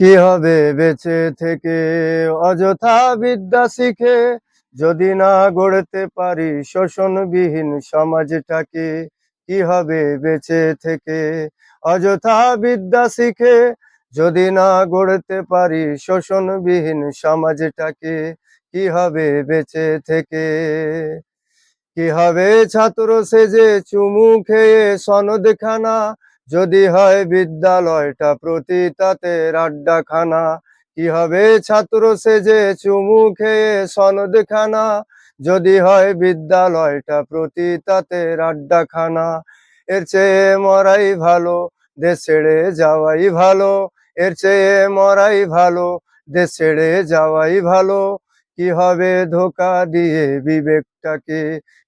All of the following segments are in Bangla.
কি হবে বেঁচে থেকে? অযথা বিদ্যা শিখে যদি না গড়তে পারি শোষণবিহীন সমাজটাকে, কি হবে বেঁচে থেকে? অযথা বিদ্যা শিখে যদি না গড়তে পারি শোষণবিহীন সমাজটাকে, কি হবে বেঁচে থেকে? কি হবে ছাত্র সেজে চুমু খেয়ে সনদ খানা যদি হয় বিদ্যালয়টা প্রতি তাতে আড্ডাখানা কি হবে ছাত্র সেজে চুমু খেয়ে সনদ খানা যদি হয় বিদ্যালয়টা প্রতি তাতে আড্ডাখানা এর চেয়ে মরাই ভালো, দেশ ছেড়ে যাওয়াই ভালো, এর চেয়ে মরাই ভালো, দেশ ছেড়ে যাওয়াই ভালো। কি হবে ধোকা দিয়ে বিবেকটাকে?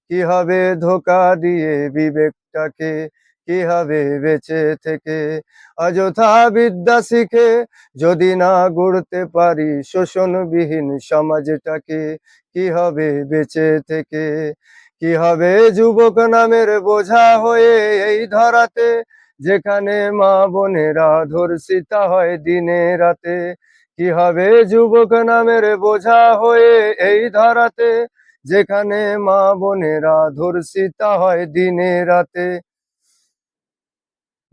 কি হবে ধোকা দিয়ে বিবেকটাকে? কি হবে বেঁচে থেকে অযথা বিদ্যা শিখে যদি না গড়তে পারি শোষণবিহীন সমাজটাকে, কি হবে বেঁচে থেকে? কি হবে যুবক নামের বোঝা হয়ে এই ধরাতে, যেখানে মা বোনেরা ধর্ষিতা হয় দিনে রাতে? কি হবে যুবক নামের বোঝা হয়ে এই ধরাতে, যেখানে মা বোনেরা ধর্ষিতা হয় দিনে রাতে?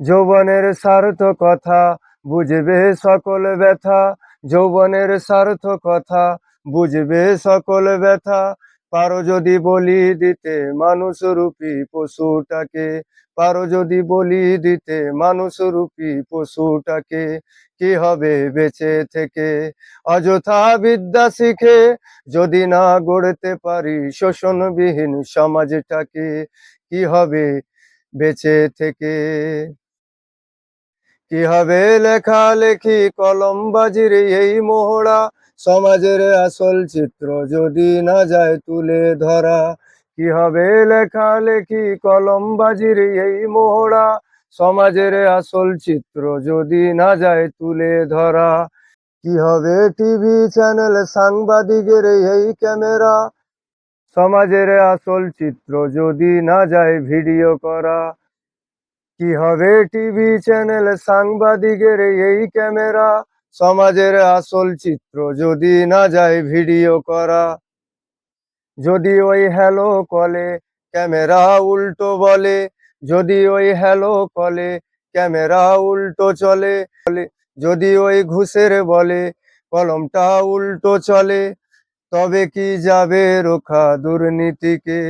যৌবনের স্বার্থ কথা, বুঝবে সকল ব্যথা। যৌবনের স্বার্থ কথা, বুঝবে সকল ব্যথা। পারো যদি বলি দিতে মানুষ রূপী পশুটাকে, পারো যদি বলি দিতে মানুষ রূপী পশুটাকে, কি হবে বেঁচে থেকে? অযথা বিদ্যা শিখে যদি না গড়তে পারি শোষণবিহীন সমাজটাকে, কি হবে বেঁচে থেকে? কি হবে লেখালেখি কলমবাজির এই মোহরা সমাজের আসল চিত্র যদি না যায় তুলে ধরা। কি হবে লেখালেখি কলমবাজির এই মোহরা সমাজের আসল চিত্র যদি না যায় তুলে ধরা। কি হবে টিভি চ্যানেল সাংবাদিকের এই ক্যামেরা? সমাজের আসল চিত্র যদি না যায় ভিডিও করা। কি হবে টিভি চ্যানেল সাংবাদিকের এই ক্যামেরা? সমাজের আসল চিত্র যদি না যায় ভিডিও করা। যদি ওই হ্যালো কলে ক্যামেরা উল্টো বলে। যদি ওই হ্যালো কলে ক্যামেরা উল্টো চলে। যদি ওই ঘুষের বলে, কলমটা উল্টো চলে। তবে কি যাবে রোখা দুর্নীতিকে?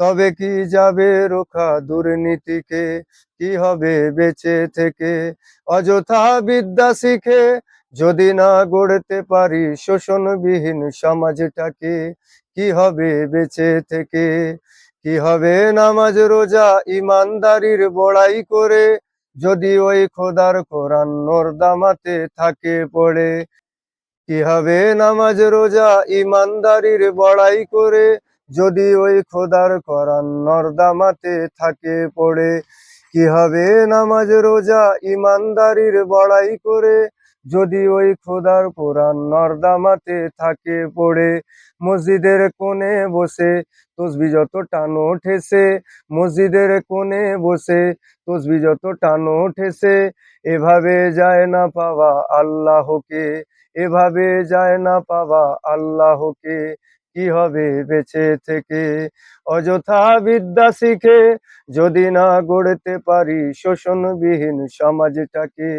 তবে কি যাবে রোখা দুর্নীতিকে? কি হবে বেঁচে থেকে? অযথা বিদ্যা শিখে যদি না গড়তে পারি শোষণবিহীন সমাজটাকে, কি হবে বেঁচে থেকে? কি হবে নামাজ, রোজা, ইমানদারির বড়াই করে যদি ওই খোদার কোরআন নর্দামাতে থাকে পড়ে? কি হবে নামাজ, রোজা, ইমানদারির বড়াই করে যদি ওই খোদার করান নর্দামাতে থাকে পড়ে কি হবে নামাজ, রোজা, ইমানদারির বড়াই করে যদি ওই খোদার কোরআন নর্দামাতে থাকে পড়ে, মসজিদের কোণে বসে তসবি যত টানো ঠেসে মসজিদের কোণে বসে তসবি যত টানো ঠেসে এভাবে যায় না পাওয়া আল্লাহকে, এভাবে যায় না পাওয়া আল্লাহকে, কি হবে বেঁচে থেকে? অযথা বিদ্যা শিখে যদি না গড়তে পারি শোষণবিহীন সমাজটাকে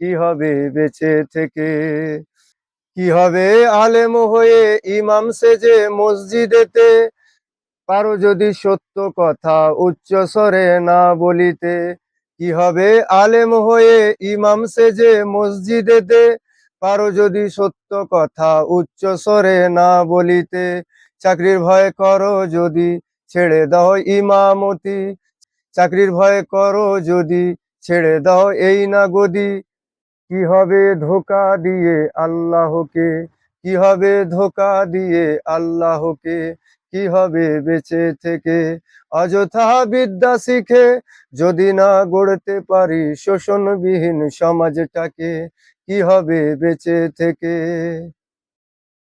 কি হবে বেঁচে থেকে? কি হবে আলেম হয়ে ইমাম সেজে মসজিদেতে? পারো যদি সত্য কথা উচ্চ স্বরে না বলিতে। কি হবে আলেম হয়ে ইমাম সেজে মসজিদেতে? পারো যদি সত্য কথা উচ্চ স্বরে না বলিতে। চাকরির ভয় করো যদি ছেড়ে দাও ইমামতি। চাকরির ভয় করো যদি ছেড়ে দাও এই না গদি কি হবে ধোকা দিয়ে আল্লাহকে? কি হবে ধোকা দিয়ে আল্লাহকে? কি হবে বেঁচে থেকে? অযথা বিদ্যা শিখে যদি না গড়তে পারি শোষণবিহীন সমাজটাকে, কি হবে বেঁচে থেকে?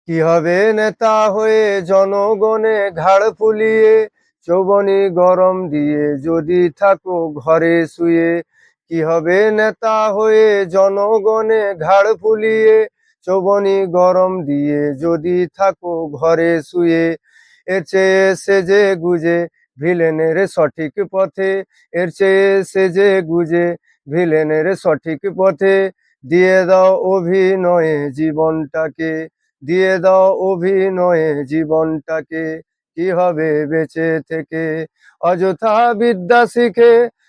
কি হবে নেতা হয়ে জনগণে ঘাড় ফুলিয়ে, চৌবনি গরম দিয়ে যদি থাকো ঘরে শুয়ে কি হবে নেতা হয়ে জনগণে ঘাড় ফুলিয়ে, চৌবনি গরম দিয়ে যদি থাকো ঘরে শুয়ে এর চেয়ে সেজে গুজে ভিলেনের সঠিক পথে এর চেয়ে সেজে গুজে ভিলেনের সঠিক পথে, দিয়ে দাও অভিনয়ে জীবনটাকে, দিয়ে দাও অভিনয়ে জীবনটাকে, কি হবে বেঁচে থেকে? অযথা বিদ্যা শিখে